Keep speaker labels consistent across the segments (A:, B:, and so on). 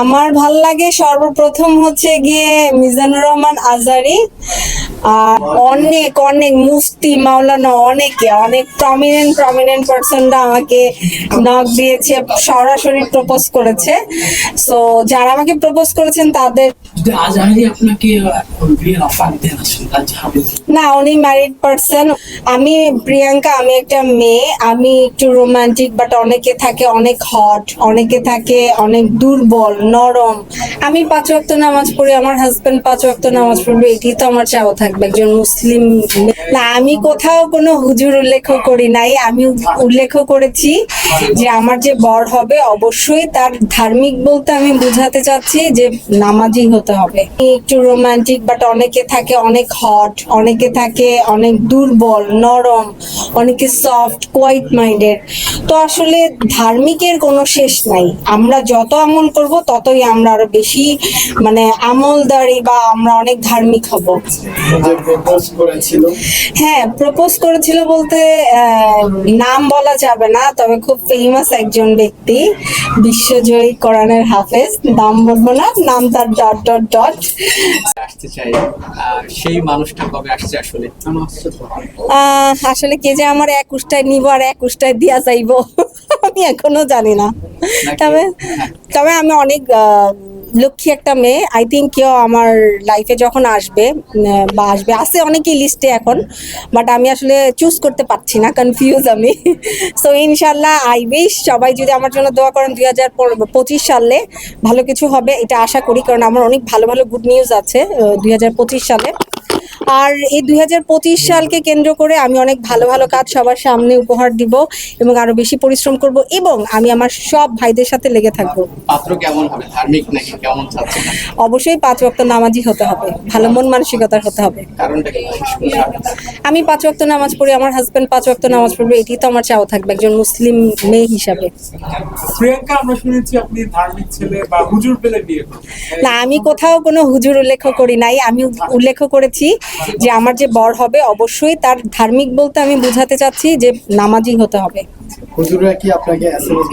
A: আমার ভালো লাগে সর্বপ্রথম হচ্ছে গিয়ে মিজানুর রহমান আজারি, আর অনেক অনেক মুফতি, মাওলানা অনেকে, অনেক প্রমিনেন্ট প্রমিনেন্ট পার্সনরা আমাকে নক দিয়েছে, সরাসরি প্রপোজ করেছে। সো যারা আমাকে প্রপোজ করেছেন তাদের না, উনি ম্যারিড পার্সন আমি প্রিয়াঙ্কা, আমি একটা মেয়ে। আমি একটু রোমান্টিক বাট অনেকে থাকে, অনেক হট অনেকে থাকে, অনেক দুর্বল, নরম। আমি পাঁচ ওয়াক্ত নামাজ পড়ি, আমার হাজবেন্ড পাঁচ ওয়াক্ত নামাজ পড়বে, এটি তো আমার চাও থাকবে, একজন মুসলিম না, আমি কোথাও কোনো হুজুর উল্লেখ করি নাই। আমি উল্লেখ করেছি যে আমার যে বর হবে, অবশ্যই তার ধার্মিক বলতে আমি বোঝাতে চাচ্ছি যে নামাজি হতে হবে। একটু রোমান্টিক বাট অনেকে থাকে অনেক হট অনেকে থাকে অনেক দুর্বল নরম অনেকে সফট কোয়াইট মাইন্ডেড তো আসলে ধার্মিকের কোনো শেষ নাই। আমরা যত আমল করব ততই আমরা আরও বেশি মানে আমলদারি বা আমরা অনেক ধার্মিক হব।
B: প্রপোজ করেছিল?
A: হ্যাঁ প্রপোজ করেছিল বলতে নাম বলা যাবে না তবে খুব ফেমাস একজন ব্যক্তি বিশ্বজয়ী কোরআনের হাফেজ। নাম বলব না নাম তার ডট ডট ডট
C: আসতে চাই। সেই মানুষটা কবে আসছে আসলে?
A: আসলে কে যে আমার এক উষ্টায় নিব আর এক উষ্টায় দিয়া যাইব আমি এখনও জানি না। তবে তবে আমি অনেক আহ, লক্ষ্মী একটা মেয়ে আই থিঙ্ক কেউ আমার লাইফে যখন আসবে বা আসবে, আছে অনেকেই লিস্টে এখন বাট আমি আসলে চুজ করতে পারছি না কনফিউজ আমি। সো ইনশাল্লাহ আই উইশ সবাই যদি আমার জন্য দোয়া করেন দুই হাজার পঁচিশ সালে ভালো কিছু হবে, এটা আশা করি, কারণ আমার অনেক ভালো ভালো গুড নিউজ আছে দুই হাজার পঁচিশ সালে। আর এই দুই হাজার পঁচিশ সালকে কেন্দ্র করে আমি অনেক ভালো ভালো কাজ সবার সামনে উপহার দিব এবং আরও বেশি পরিশ্রম করব এবং আমি আমার সব ভাইদের সাথে লেগে থাকব।
C: পাত্র কেমন হবে? ধার্মিক নাকি কেমন
A: অবশ্যই পাঁচ ওয়াক্ত নামাজি হতে হবে ভালো মন মানসিকতার হতে হবে? আমি পাঁচ ওয়াক্ত নামাজ পড়ি আমার হাজবেন্ড পাঁচ ওয়াক্ত নামাজ পড়বে এটি তো আমার চাও থাকবে একজন মুসলিম মেয়ে হিসাবে।
D: প্রিয়াঙ্কা আমরা শুনেছি আপনি ধার্মিক ছেলে বা হুজুর পেলে বিয়ে
A: না আমি কোথাও কোনো হুজুর উল্লেখ করি নাই আমি উল্লেখ করেছি যে আমার যে বর হবে, অবশ্যই তার ধার্মিক বলতে আমি বুঝাতে চাচ্ছি যে নামাজি হতে হবে।
B: হুজুরা কি আপনাকে এসএমএস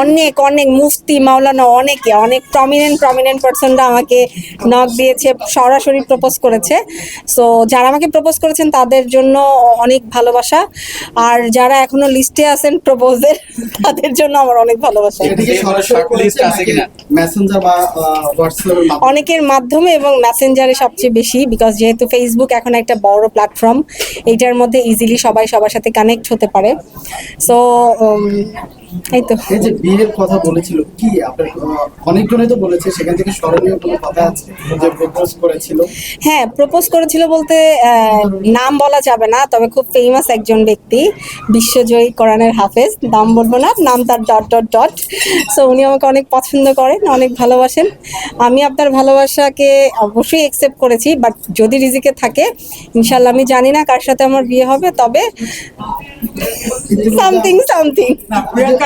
A: অনেক অনেক মুফতি মাওলানা অনেকে অনেক প্রমিনেন্ট প্রমিনেন্ট পার্সনরা আমাকে নক দিয়েছে সরাসরি প্রপোজ করেছে। সো যারা আমাকে প্রপোজ করেছেন তাদের জন্য অনেক ভালোবাসা। আর যারা এখনও লিস্টে আছেন প্রপোজের তাদের জন্য আমার অনেক ভালোবাসা। অনেকের মাধ্যমে এবং মেসেঞ্জারে সবচেয়ে বেশি বিকজ যেহেতু ফেসবুক এখন একটা বড় প্ল্যাটফর্ম এইটার মধ্যে ইজিলি সবাই সবার সাথে কানেক্ট হতে পারে। সো um, এই তো
B: এই যে বিয়ের কথা বলেছিল কি আপনার অনেকজনই তো বলেছে সেখান থেকে স্মরণীয় কোনো কথা আছে যে প্রপোজ করেছিল?
A: হ্যাঁ প্রপোজ করেছিল বলতে নাম বলা যাবে না তবে খুব ফেমাস একজন ব্যক্তি বিশ্বজয়ী কোরআনের হাফেজ। নাম বলব না নাম তার ডট ডট ডট সো উনি আমাকে অনেক পছন্দ করেন অনেক ভালোবাসেন। আমি আপনার ভালোবাসাকে অবশ্যই একসেপ্ট করেছি বাট যদি রিজিকে থাকে ইনশাল্লাহ আমি জানি না কার সাথে আমার বিয়ে হবে তবে সামথিং সামথিং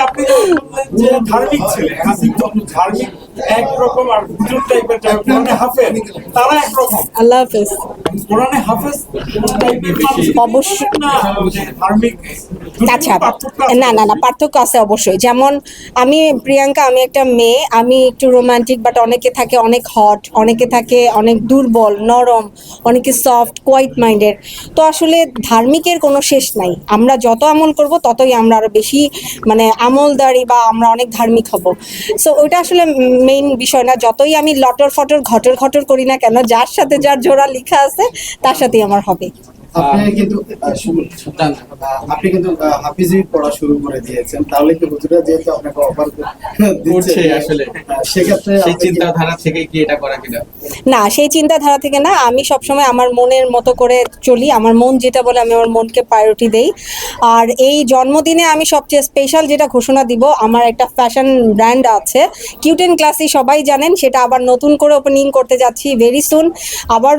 D: আপনি যে ধার্মিক তো ধার্মিক একরকম আর হুজুর টাইপের কোরআনে হাফেজ তারা একরকম।
A: আল্লাহ হাফেজ।
D: কোরআনে হাফেজ টাইপের
A: অবশ্যই।
D: না ধার্মিক
A: আচ্ছা না না না পার্থক্য আছে অবশ্যই। যেমন আমি প্রিয়াঙ্কা আমি একটা মেয়ে আমি একটু রোমান্টিক বাট অনেকে থাকে অনেক হট অনেকে থাকে অনেক দুর্বল নরম অনেকে সফট কোয়াইট মাইন্ডেড তো আসলে ধার্মিকের কোনো শেষ নাই। আমরা যত আমল করব ততই আমরা আরও বেশি মানে আমলদারি বা আমরা অনেক ধার্মিক হব। সো ওইটা আসলে মেইন বিষয় না। যতই আমি লটর ফটর ঘটর ঘটর করি না কেন, যার সাথে যার জোড়া লেখা আছে, তার সাথেই আমার হবে।
B: আপনি কিন্তু আপনি কিন্তু হাফিজি পড়া শুরু করে দিয়েছেন। তাহলে কি হুজুরা যেহেতু আপনাকে অফার
C: করছে আসলে।
B: সেক্ষেত্রে
C: সেই চিন্তাধারা থেকে কি এটা করা কিনা?
A: না সেই চিন্তাধারা থেকে না আমি সবসময় আমার মনের মতো করে চলি। আমার মন যেটা বলে আমি আমার মনকে প্রায়োরিটি দেই। আর এই জন্মদিনে আমি সবচেয়ে স্পেশাল যেটা ঘোষণা দিব আমার একটা ফ্যাশন ব্র্যান্ড আছে। কিউটেন ক্লাসি সবাই জানেন সেটা আবার নতুন করে ওপেনিং করতে যাচ্ছি ভেরি সুন আবার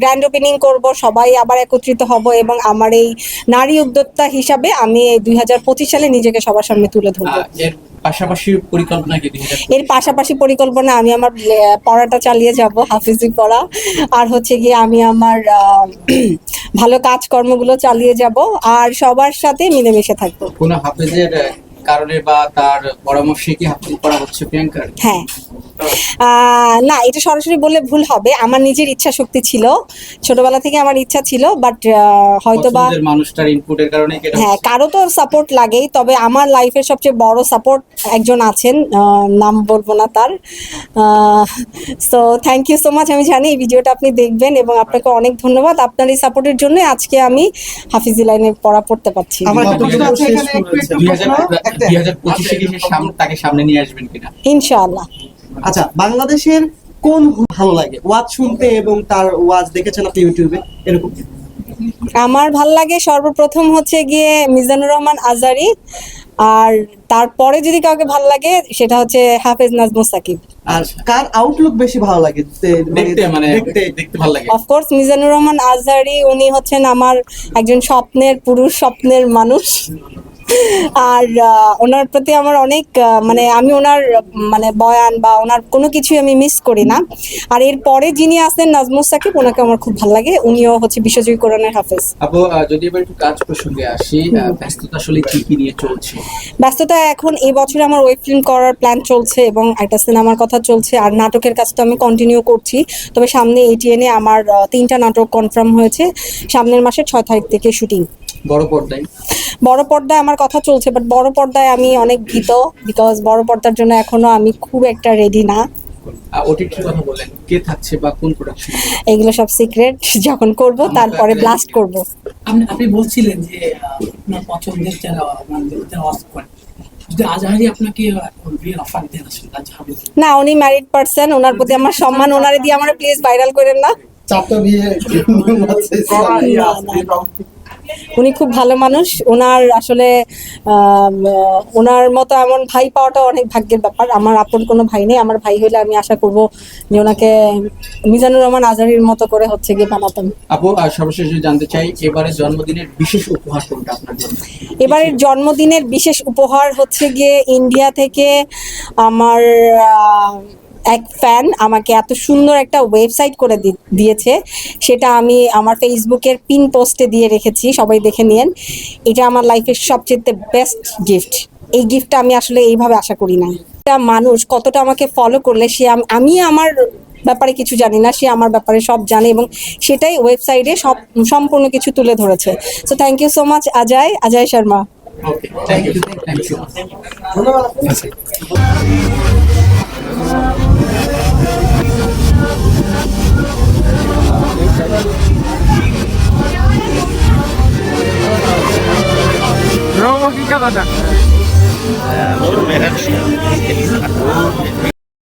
A: গ্র্যান্ড ওপেনিং করব সবাই আবার একত্রিত হব এবং আমার এই নারী উদ্যোক্তা হিসাবে আমি দুই হাজার পঁচিশ সালে নিজেকে সবার সামনে তুলে ধরবো।
C: পাশাপাশি পরিকল্পনা কি
A: এর পাশাপাশি পরিকল্পনা আমি আমার পড়াটা চালিয়ে যাব হাফিজি পড়া। আর হচ্ছে গিয়ে আমি আমার ভালো কাজকর্মগুলো চালিয়ে যাব আর সবার সাথে মিলেমিশে থাকব।
C: কোনো হাফেজের কারণে বা তার পরামর্শে কি হাফিজ করা হচ্ছে প্রিয়াঙ্কার?
A: হ্যাঁ। না এটা সরাসরি বললে ভুল হবে। আমার নিজের ইচ্ছা শক্তি ছিল। ছোটবেলা থেকে আমার ইচ্ছা ছিল বাট হয়তো বা
C: মানুষটার ইনপুটের কারণে
A: হ্যাঁ কারও তো সাপোর্ট লাগেই তবে আমার লাইফের সবচেয়ে বড় সাপোর্ট একজন আছেন নাম বলব না তার। So thank you so much আমি জানি এই ভিডিওটা আপনি দেখবেন এবং আপনাকে অনেক ধন্যবাদ। আপনার এই সাপোর্টের জন্য আজকে আমি হাফিজি লাইনে পড়া পড়তে পারছি। ইনশাআল্লাহ।
E: আচ্ছা বাংলাদেশের কোন ভালো লাগে? ওয়াজ শুনতে এবং তার ওয়াজ দেখেছেন আপনি ইউটিউবে এরকম?
A: আমার ভালো লাগে সর্বপ্রথম হচ্ছে গিয়ে মিজানুর রহমান আজারি আর তারপরে যদি কাউকে ভালো লাগে সেটা হচ্ছে হাফেজ নাজমুস সাকিব।
E: আর কার আউটলুক বেশি ভালো লাগে? তে-
C: দেখতে মানে
E: দেখতে।
C: দেখতে ভালো লাগে।
A: অফকোর্স মিজানুর রহমান আজহারি উনি হচ্ছেন আমার একজন স্বপ্নের পুরুষ স্বপ্নের মানুষ। আর ওনার প্রতি আমার অনেক মানে আমি ওনার মানে বয়ান বা ওনার কোনো কিছুই আমি মিস করি না। আর এর পরে যিনি আছেন নাজমুস সাকিব ওনাকে আমার খুব ভালো লাগে। উনিও হচ্ছে বিশ্বজয়ী কোরআনের হাফেজ।
C: আপু যদি এবার একটু কাজ প্রসঙ্গে আসি ব্যস্ততা আসলে কি কি নিয়ে চলছে?
A: ব্যস্ততা এখন এই বছরে আমার ওয়েব ফিল্ম করার প্ল্যান চলছে এবং একটা সিনেমার কথা চলছে আর নাটকের কাজ তো আমি কন্টিনিউ করছি। তবে সামনে এটিএনে আমার তিনটা নাটক কনফার্ম হয়েছে। সামনের মাসের ছয় তারিখ থেকে শুটিং
C: বড় পর্দায়।
A: বড় পর্দায় আমার কথা চলছে বাট বড় পর্দায় আমি অনেক ভীত বিকজ বড় পর্দার জন্য এখনও আমি খুব একটা রেডি না।
C: ওটিটির কথা বলেন কে থাকছে বা কোন প্রোডাকশন
A: এগুলো সব সিক্রেট যখন করব তারপরে ব্লাস্ট করব।
F: আপনি আপনি বলছিলেন যে আপনার পছন্দের যারা মানে
A: না উনি ম্যারিড পার্সন ওনার প্রতি আমার সম্মান ওনারে দিয়ে আমার প্লিজ ভাইরাল করেন না।
B: চারটা বিয়ে
A: উনি খুব ভালো মানুষ। ওনার আসলে ওনার মতো এমন ভাই পাওয়াটা অনেক ভাগ্যের ব্যাপার। আমার আপন কোনো ভাই নেই। আমার ভাই হলে আমি আশা করব যে ওনাকে মিজানুর রহমান আজহারির মতো করে হচ্ছে গিয়ে বানাতাম
C: আপু সর্বশেষ জানতে চাই এবারে জন্মদিনের বিশেষ উপহার কোনটা আপনার জন্য?
A: এবারের জন্মদিনের বিশেষ উপহার হচ্ছে গিয়ে ইন্ডিয়া থেকে আমার এক ফ্যান আমাকে এত সুন্দর একটা ওয়েবসাইট করে দিয়েছে। সেটা আমি আমার ফেসবুকের পিন পোস্টে দিয়ে রেখেছি সবাই দেখে নিন এটা আমার লাইফের সবচেয়ে বেস্ট গিফট এই গিফটটা আমি আসলে এইভাবে আশা করি না। একটা মানুষ কতটা আমাকে ফলো করলে সে আমি আমার ব্যাপারে কিছু জানি না সে আমার ব্যাপারে সব জানে এবং সেটাই ওয়েবসাইটে সব সম্পূর্ণ কিছু তুলে ধরেছে। So thank you so much Ajay Ajay Sharma
C: okay thank you thank you
E: ধন্যবাদ